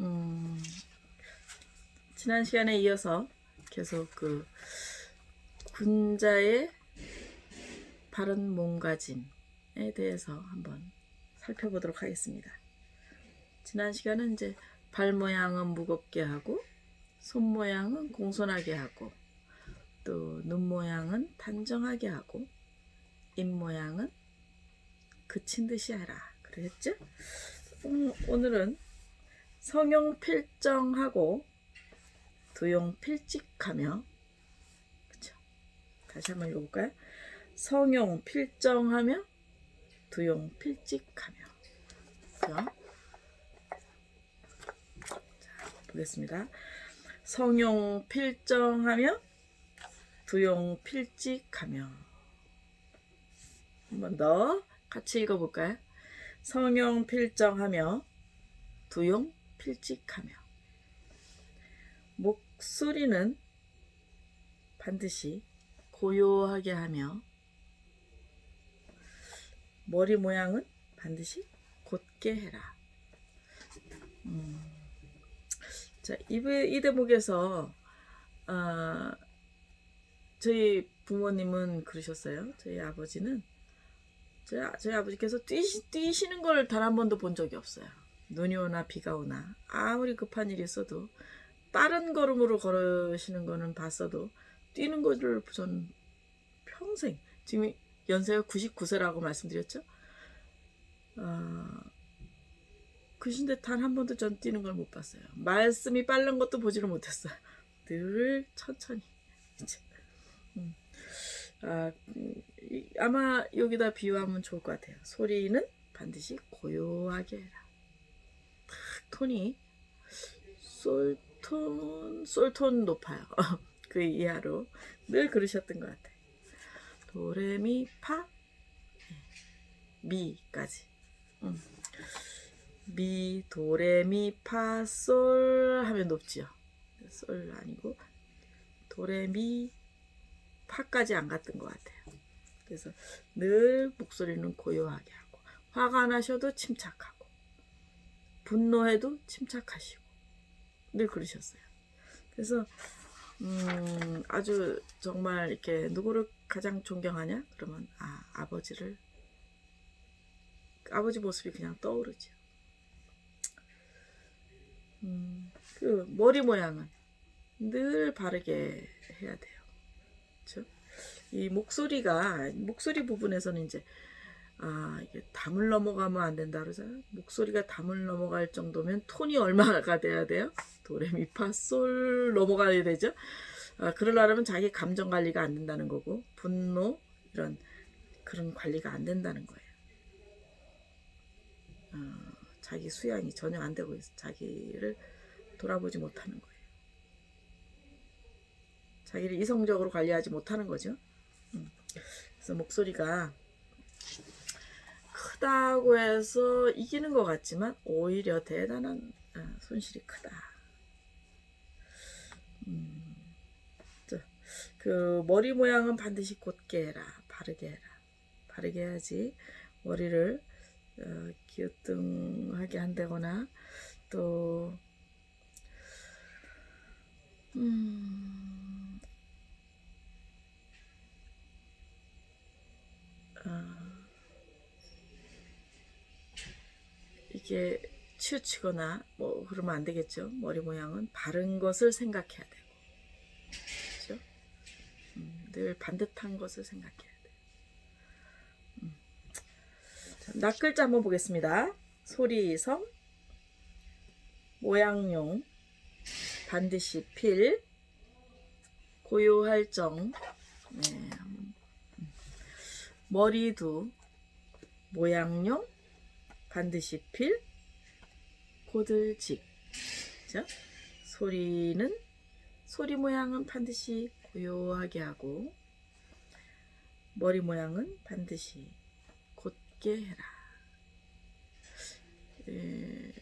음, 지난 시간에 이어서 계속 그 군자의 바른 몸가짐에 대해서 한번 살펴보도록 하겠습니다. 지난 시간은 이제 발 모양은 무겁게 하고 손 모양은 공손하게 하고 또 눈 모양은 단정하게 하고 입 모양은 그친 듯이 하라 그랬죠? 음, 오늘은 성용 필정하고 두용 필직하며 그쵸? 다시 한번 읽어볼까요? 성용 필정하며 두용 필직하며 그죠? 자, 보겠습니다. 성용 필정하며 두용 필직하며 한번 더 같이 읽어볼까요? 성용 필정하며 두용 필직하며 목소리는 반드시 고요하게 하며 머리 모양은 반드시 곧게 해라. 음, 자, 이, 부- 이 대목에서 아, 저희 부모님은 그러셨어요. 저희 아버지는 저희, 아- 저희 아버지께서 뛰시, 뛰시는 걸 단 한 번도 본 적이 없어요. 눈이 오나 비가 오나 아무리 급한 일이 있어도 빠른 걸음으로 걸으시는 거는 봤어도 뛰는 거를 전 평생 지금 연세가 99세라고 말씀드렸죠. 어, 그신데 단 한 번도 전 뛰는 걸 못 봤어요. 말씀이 빠른 것도 보지를 못했어요. 늘 천천히. 이제. 음. 아, 아마 여기다 비유하면 좋을 것 같아요. 소리는 반드시 고요하게 해라. 탁 톤이 솔톤 솔톤 높아요. 그 이하로 늘 그러셨던 것 같아요. 도레미 파 미까지. 음. 미 도레미 파 솔 하면 높지요. 솔 아니고 도레미 파까지 안 갔던 것 같아요. 그래서 늘 목소리는 고요하게 하고 화가 나셔도 침착하고 분노해도 침착하시고 늘 그러셨어요. 그래서 음, 아주 정말 이렇게 누구를 가장 존경하냐? 그러면 아 아버지를 아버지 모습이 그냥 떠오르죠. 음, 그 머리 모양은 늘 바르게 해야 돼요. 이 목소리가 목소리 부분에서는 이제 아 이게 담을 넘어가면 안 된다 그러잖아요. 목소리가 담을 넘어갈 정도면 톤이 얼마가 돼야 돼요? 도레미파솔 넘어가야 되죠. 아, 그러려면 자기 감정 관리가 안 된다는 거고 분노 이런 그런 관리가 안 된다는 거예요. 어, 자기 수양이 전혀 안 되고 있어. 자기를 돌아보지 못하는 거예요. 자기를 이성적으로 관리하지 못하는 거죠. 음. 그래서 목소리가 크다고 해서 이기는 것 같지만 오히려 대단한 아, 손실이 크다. 음, 자, 그 머리 모양은 반드시 곧게 해라, 바르게 해라, 바르게 해야지 머리를 어, 기우뚱하게 한다거나 또 음, 이게 치우치거나 뭐 그러면 안 되겠죠. 머리 모양은 바른 것을 생각해야 되고, 그렇죠? 음, 늘 반듯한 것을 생각해야 돼. 음. 자, 낯글자 한번 보겠습니다. 소리성, 모양용, 반드시 필, 고요할 정, 네. 머리두, 모양용, 반드시 필, 고들직. 그죠? 소리는 소리 모양은 반드시 고요하게 하고 머리 모양은 반드시 곧게 해라. 예,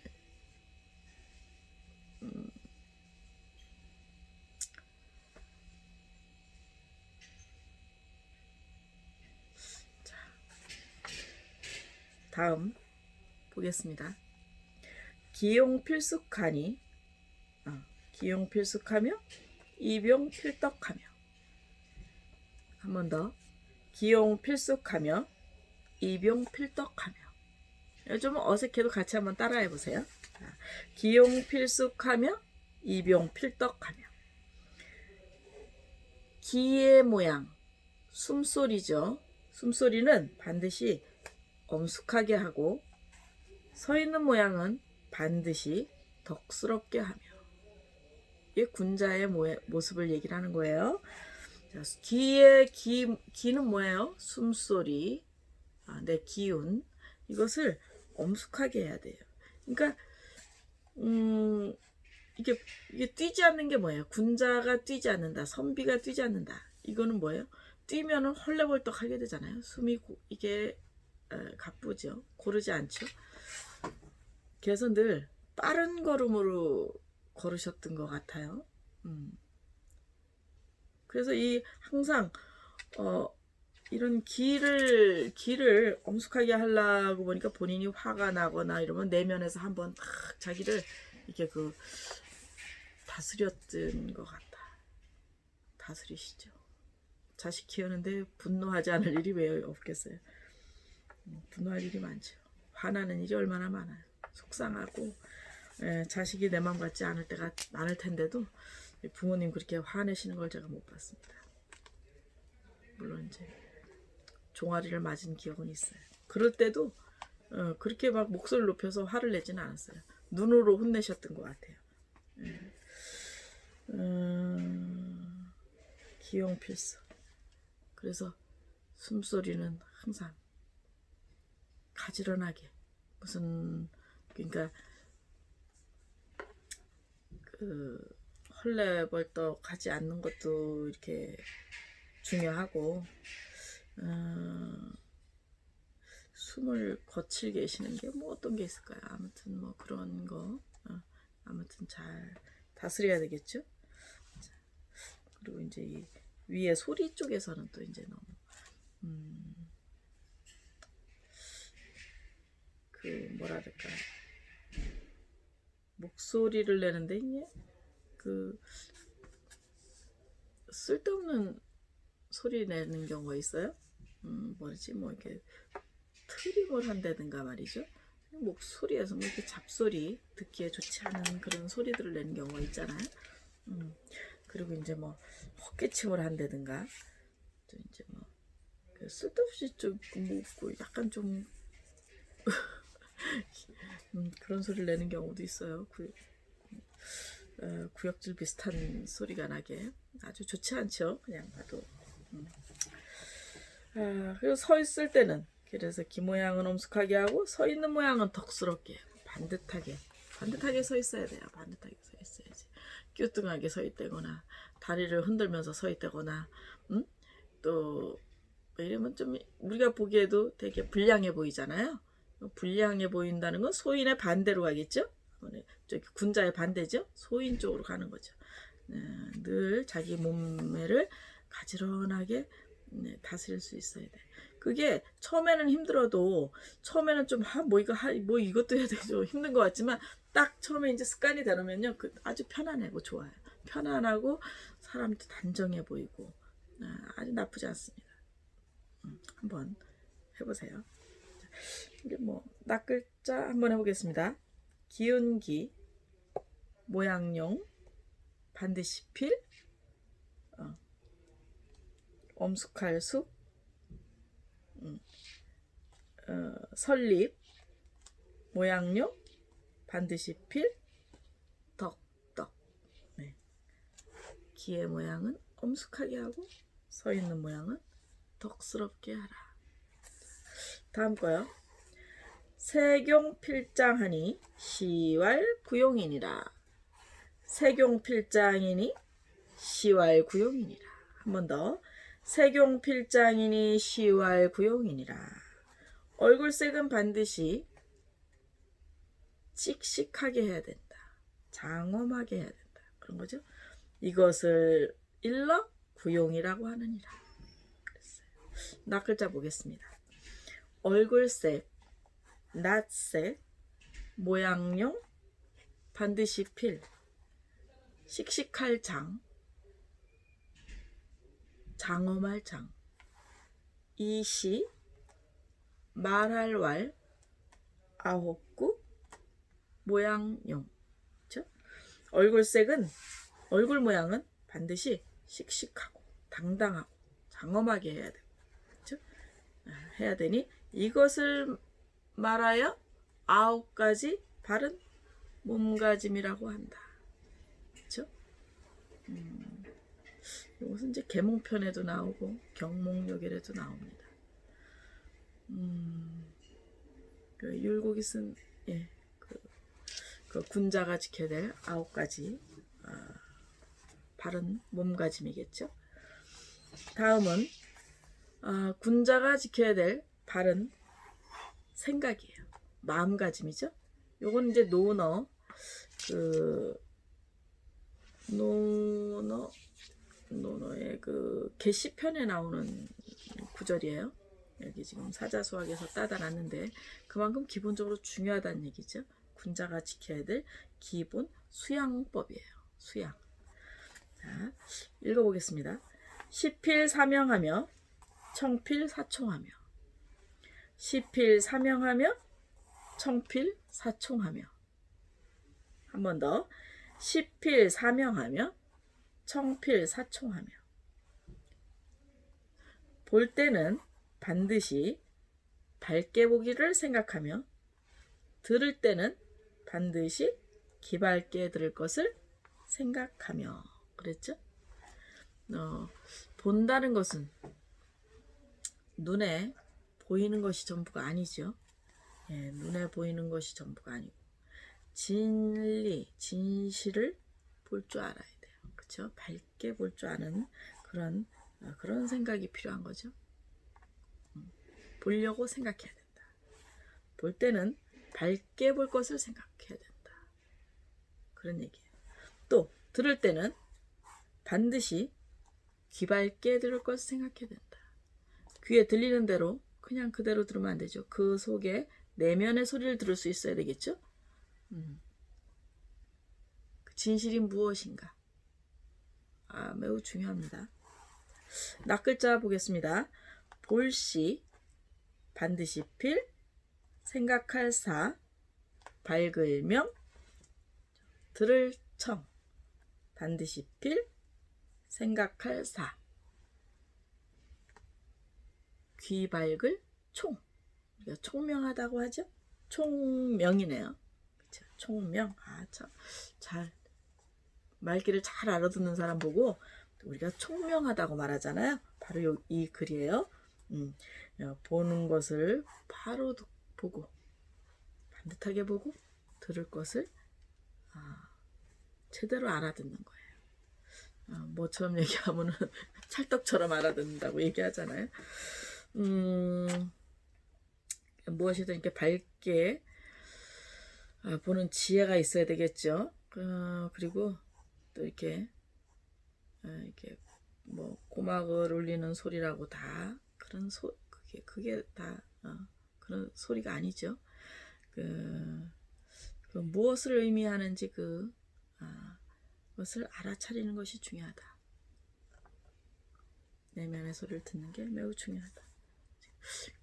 다음 보겠습니다. 기용 필숙하니 어, 기용 필숙하며 이병 필떡하며 한 번 더 기용 필숙하며 이병 필떡하며 이거 좀 어색해도 같이 한번 따라해 보세요. 자, 기용 필숙하며 이병 필떡하며 기의 모양 숨소리죠. 숨소리는 반드시 엄숙하게 하고 서 있는 모양은 반드시 덕스럽게 하며 이게 군자의 모, 모습을 얘기를 하는 거예요. 자, 기의 기, 기는 뭐예요? 숨소리, 아, 내 기운 이것을 엄숙하게 해야 돼요. 그러니까 음, 이게 이게 뛰지 않는 게 뭐예요? 군자가 뛰지 않는다, 선비가 뛰지 않는다. 이거는 뭐예요? 뛰면은 헐레벌떡 하게 되잖아요. 숨이 고- 이게 에, 가쁘죠. 고르지 않죠. 그래서 늘 빠른 걸음으로 걸으셨던 것 같아요. 음. 그래서 이 항상 어 이런 길을 길을 엄숙하게 하려고 보니까 본인이 화가 나거나 이러면 내면에서 한번 탁 자기를 이렇게 그 다스렸던 것 같다. 다스리시죠. 자식 키우는데 분노하지 않을 일이 왜 없겠어요. 음, 분노할 일이 많죠. 화나는 일이 얼마나 많아요. 속상하고 예, 자식이 내 마음 같지 않을 때가 많을 텐데도 부모님 그렇게 화내시는 걸 제가 못 봤습니다. 물론 이제 종아리를 맞은 기억은 있어요. 그럴 때도 어, 그렇게 막 목소리를 높여서 화를 내지는 않았어요. 눈으로 혼내셨던 것 같아요. 예. 음, 기용필수. 그래서 숨소리는 항상 가지런하게 무슨 그러니까 그 헐레벌떡 가지 않는 것도 이렇게 중요하고 어, 숨을 거칠게 쉬는 게 뭐 어떤 게 있을까요? 아무튼 뭐 그런 거 어, 아무튼 잘 다스려야 되겠죠. 자, 그리고 이제 이 위에 소리 쪽에서는 또 이제 너무 음, 그 그럴까 목소리를 내는데 그 쓸데없는 소리 내는 경우가 있어요. 음, 뭐지 뭐 이렇게 트림을 한다든가 말이죠. 목소리에서 뭐 이렇게 잡소리 듣기에 좋지 않은 그런 소리들을 내는 경우가 있잖아요. 음, 그리고 이제 뭐 헛기침을 한다든가 또 이제 뭐그 쓸데없이 좀뭐 약간 좀 음, 그런 소리를 내는 경우도 있어요. 구, 어, 구역질 비슷한 소리가 나게 아주 좋지 않죠. 그냥 봐도. 음. 아, 그리고 서 있을 때는 그래서 기 모양은 엄숙하게 하고 서 있는 모양은 덕스럽게 반듯하게 반듯하게 서 있어야 돼요. 반듯하게 서 있어야지. 끼우뚱하게 서 있다거나 다리를 흔들면서 서 있다거나 음? 또 이러면 좀 우리가 보기에도 되게 불량해 보이잖아요. 불량해 보인다는 건 소인의 반대로 가겠죠. 저기 군자의 반대죠. 소인 쪽으로 가는 거죠. 네, 늘 자기 몸매를 가지런하게 네, 다스릴 수 있어야 돼. 그게 처음에는 힘들어도 처음에는 좀뭐 이거 하, 뭐 이것도 해야 되죠 힘든 것 같지만 딱 처음에 이제 습관이 되면요 그 아주 편안하고 좋아요. 편안하고 사람도 단정해 보이고 아, 아주 나쁘지 않습니다. 음, 한번 해보세요. 이게 뭐 낯글자 한번 해보겠습니다. 기운기 모양용 반드시 필 어, 엄숙할 숲 음, 어, 설립 모양용 반드시 필 덕덕 네. 기의 모양은 엄숙하게 하고 서 있는 모양은 덕스럽게 하라. 다음 거요. 세경 필장하니 시왈 구용이니라. 세경 필장이니 시왈 구용이니라. 한 번 더. 세경 필장이니 시왈 구용이니라. 얼굴색은 반드시 씩씩하게 해야 된다. 장엄하게 해야 된다. 그런 거죠. 이것을 일러 구용이라고 하느니라. 낯글자 보겠습니다. 얼굴색, 낯색, 모양용, 반드시 필 씩씩할 장 장엄할 장 이시 말할 왈 아홉구 모양용 그쵸? 얼굴색은 얼굴 모양은 반드시 씩씩하고 당당하고 장엄하게 해야 돼. 아, 해야 되니 이것을 말하여 아홉 가지 바른 몸가짐이라고 한다. 그렇죠? 음, 이것은 이제 계몽편에도 나오고 경몽역에도 나옵니다. 음, 그 율곡이 쓴 예, 그, 그 군자가 지켜야 될 아홉 가지 아, 바른 몸가짐이겠죠. 다음은 아, 군자가 지켜야 될 바른 생각이에요. 마음가짐이죠. 요건 이제 노너 그 노너 노너의 그 게시편에 나오는 구절이에요. 여기 지금 사자수학에서 따다 놨는데 그만큼 기본적으로 중요하다는 얘기죠. 군자가 지켜야 될 기본 수양법이에요. 수양. 자, 읽어보겠습니다. 시필 사명하며 청필 사총하며 시필 사명하며 청필 사총하며. 한 번 더. 시필 사명하며 청필 사총하며. 볼 때는 반드시 밝게 보기를 생각하며 들을 때는 반드시 기발게 들을 것을 생각하며. 그랬죠? 어, 본다는 것은 눈에 보이는 것이 전부가 아니죠. 예, 눈에 보이는 것이 전부가 아니고 진리, 진실을 볼 줄 알아야 돼요. 그렇죠? 밝게 볼 줄 아는 그런 어, 그런 생각이 필요한 거죠. 음, 보려고 생각해야 된다. 볼 때는 밝게 볼 것을 생각해야 된다. 그런 얘기예요. 또 들을 때는 반드시 귀 밝게 들을 것을 생각해야 된다. 귀에 들리는 대로 그냥 그대로 들으면 안 되죠. 그 속에 내면의 소리를 들을 수 있어야 되겠죠. 음. 그 진실이 무엇인가? 아, 매우 중요합니다. 낯글자 보겠습니다. 볼시 반드시 필 생각할 사 밝을 명 들을 청 반드시 필 생각할 사 귀 밝을 총 우리가 총명하다고 하죠? 총명이네요. 그쵸? 총명. 아, 참. 잘, 말귀를 잘 알아듣는 사람 보고 우리가 총명하다고 말하잖아요. 바로 요, 이 글이에요. 음, 어, 보는 것을 바로 듣- 보고, 반듯하게 보고, 들을 것을 아, 제대로 알아듣는 거예요. 아, 뭐처럼 얘기하면은 찰떡처럼 알아듣는다고 얘기하잖아요. 음, 무엇이든 이렇게 밝게 아, 보는 지혜가 있어야 되겠죠. 어, 그리고 또 이렇게 어, 이렇게 뭐 고막을 울리는 소리라고 다 그런 소 그게 그게 다 어, 그런 소리가 아니죠. 그, 그 무엇을 의미하는지 그 아, 것을 알아차리는 것이 중요하다. 내면의 소리를 듣는 게 매우 중요하다.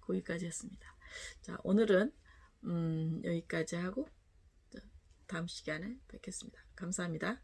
거기까지 했습니다. 자, 오늘은 음, 여기까지 하고 다음 시간에 뵙겠습니다. 감사합니다.